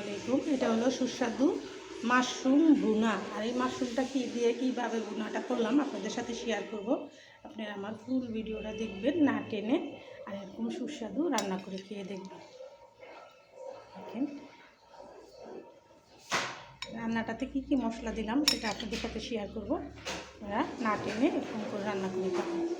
আলাইকুম এটা হলো সুস্বাদু মাশরুম ভুনা। আর এই মাশরুমটা কী দিয়ে, কীভাবে ভুনাটা করলাম আপনাদের সাথে শেয়ার করব। আপনারা আমার ফুল ভিডিওটা দেখবেন না টেনে। আর এরকম সুস্বাদু রান্না করে খেয়ে দেখবেন। দেখেন। রান্নাটাতে কী কী মশলা দিলাম সেটা আপনাদের সাথে শেয়ার করব। আপনারা না টেনে এরকম করে রান্না করে খাবেন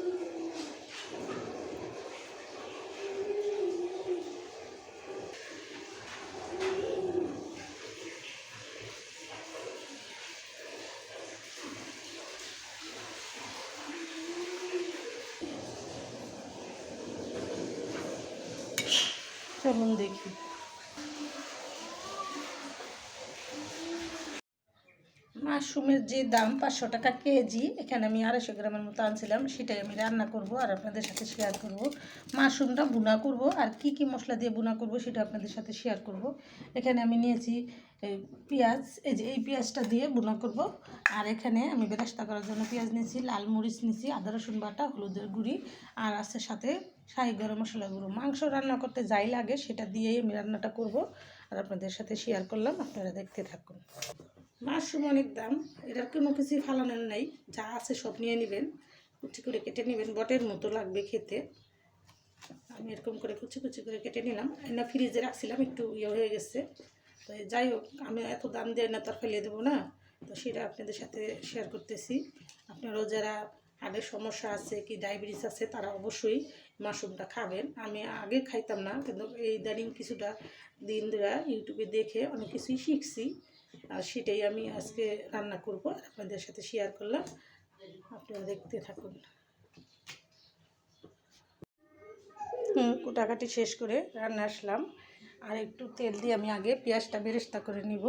চলুন দেখি। মাশরুমের যে দাম পাঁচশো টাকা কেজি, এখানে আমি আড়াইশো গ্রামের মতো আনছিলাম, সেটাই আমি রান্না করব আর আপনাদের সাথে শেয়ার করব। মাশরুমটা বুনা করব, আর কি কি মশলা দিয়ে বুনা করব সেটা আপনাদের সাথে শেয়ার করব। এখানে আমি নিয়েছি পেঁয়াজ, এই যে এই পেঁয়াজটা দিয়ে বুনা করব, আর এখানে আমি বেরাস্তা করার জন্য পেঁয়াজ নিয়েছি, লাল মরিচ নিয়েছি, আদা, রসুন বাটা, হলুদের গুঁড়ি, আর আছে সাথে শাহি গরম মশলা গুঁড়ো। মাংস রান্না করতে যাই লাগে, সেটা দিয়েই আমি রান্নাটা করব, আর আপনাদের সাথে শেয়ার করলাম, আপনারা দেখতে থাকুন। মাশরুম অনেক দাম। এটার কোনো কিছুই ফালানোর নেই। যা আছে সব নিয়ে নেবেন। কুচি করে কেটে নেবেন। বটের মতো লাগবে খেতে। আমি এরকম করে কুচি কুচি করে কেটে নিলাম। না ফ্রিজে রাখছিলাম। একটু ইয়ে হয়ে গেছে। তো যাই হোক, আমি এত দাম দিয়ে না তো আর ফেলে দেবো না। তো সেটা আপনাদের সাথে শেয়ার করতেছি। আপনারাও যারা আগের সমস্যা আছে, কি ডায়াবেটিস আছে, তারা অবশ্যই মাশরুমটা খাবেন। আমি আগে খাইতাম না, কিন্তু এই ইদানিং কিছুটা দিন ধরে ইউটিউবে দেখে অনেক কিছুই শিখছি। আর সেটাই আমি আজকে রান্না করব, আপনাদের সাথে শেয়ার করলাম। আপনারা দেখতে থাকুন। কুটাকাটি শেষ করে রান্না আসলাম। আর একটু তেল দিয়ে আমি আগে পেঁয়াজটা বেরেস্তা করে নিব।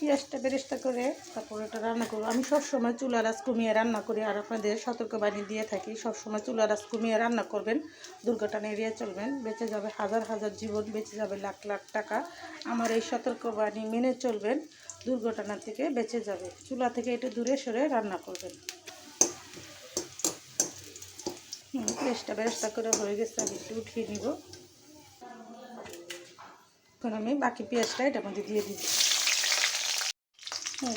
পেঁয়াজটা বেরেস্তা করে তারপর ওটা রান্না করব। আমি সবসময় চুলা রাস কমিয়ে রান্না করি আর আপনাদের সতর্কবাণী দিয়ে থাকি, সবসময় চুলা রাস কমিয়ে রান্না করবেন। দুর্ঘটনা এড়িয়ে চলবেন, বেঁচে যাবে হাজার হাজার জীবন, বেঁচে যাবে লাখ লাখ টাকা। আমার এই সতর্কবাণী মেনে চলবেন, দুর্ঘটনা থেকে বেঁচে যাবে। চুলা থেকে একটু দূরে সরে রান্না করবেন। পেঁয়াজটা বেরেস্তা করে হয়ে গেছে, আমি একটু উঠিয়ে নিব। এখন আমি বাকি পেঁয়াজটা এটার মধ্যে দিয়ে দিচ্ছি।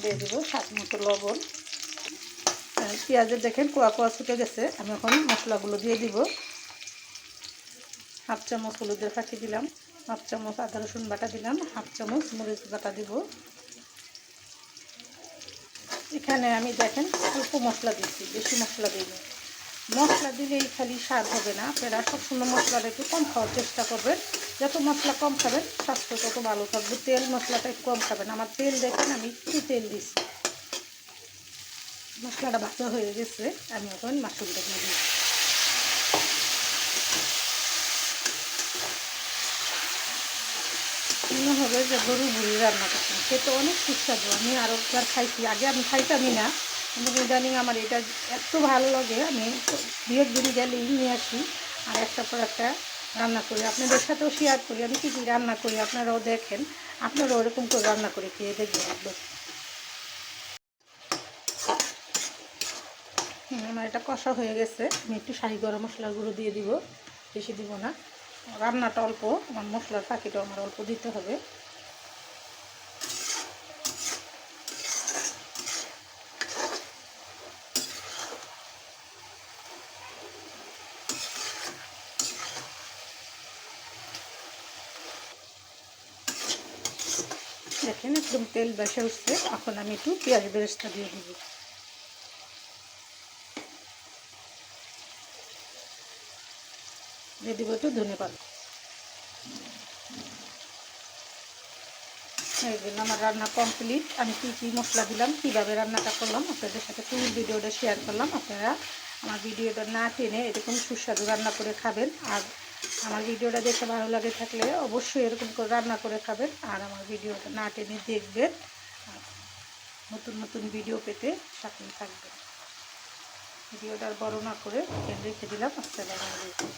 দিয়ে দেবো স্বাদ মতো লবণ। পেঁয়াজের দেখেন কোয়া কোয়া ছুটে গেছে, আমি এখন মশলাগুলো দিয়ে দিব। হাফ চামচ হলুদের ফাঁকি দিলাম, হাফ চামচ আদা রসুন বাটা দিলাম, হাফ চামচ মরিচ বাটা দিব। এখানে আমি দেখেন অল্প মশলা দিচ্ছি, বেশি মশলা দিইনি। মশলা দিলেই খালি স্বাদ হবে না। আপনারা সবসময় মশলাটা একটু কম খাওয়ার চেষ্টা করবেন। যত মশলা কম খাবেন, স্বাস্থ্য তত ভালো থাকবে। তেল মশলাটা একটু কম খাবেন। আমার তেল দেখেন, আমি একটু তেল দিচ্ছি মশলাটা ভাজা হয়ে গেছে। আমি এখন মাশরুমটা দিয়ে দিই মনে হবে যে গরু বুড়ি রান্না করছেন। সে তো অনেক সুস্বাদু। আমি আরও একবার খাইছি। আগে আমি খাইতামই না। কিন্তু ইদানিং আমার এটা এত ভালো লাগে, আমি দু দিন গেলেই নিয়ে আসি আর একটা পর একটা রান্না করি। আপনাদের সাথেও শেয়ার করি, আমি কী কী রান্না করি আপনারাও দেখেন, আপনারাও ওরকম করে রান্না করে খেয়ে দেখবেন একবার। আমার এটা কষা হয়ে গেছে, আমি একটু শাহি গরম মশলার গুঁড়ো দিয়ে দিব, বেশি দিব না। রান্নাটা অল্প, আমার মশলার ফাঁকিটা আমার অল্প দিতে হবে। দেখেন একদম তেল বেসে উঠছে। এখন আমি একটু পেঁয়াজ বেরেস্তা দিয়ে দিব। দিয়ে দিব একটু ধনে পাতা। এই জন্য আমার রান্না কমপ্লিট আমি কী কী মশলা দিলাম, কীভাবে রান্নাটা করলাম, আপনাদের সাথে ফুল ভিডিওটা শেয়ার করলাম। আপনারা আমার ভিডিওটা না টেনে এরকম সুস্বাদু রান্না করে খাবেন। আর আমার ভিডিওটা দেখে ভালো লাগে থাকলে অবশ্যই এরকম করে রান্না করে খাবেন। আর আমার ভিডিওটা না টেনে দেখবেন নতুন নতুন ভিডিও পেতে সাথে থাকবেন। ভিডিওটা বড় না করে রেখে দিলাম। আসসালামু আলাইকুম।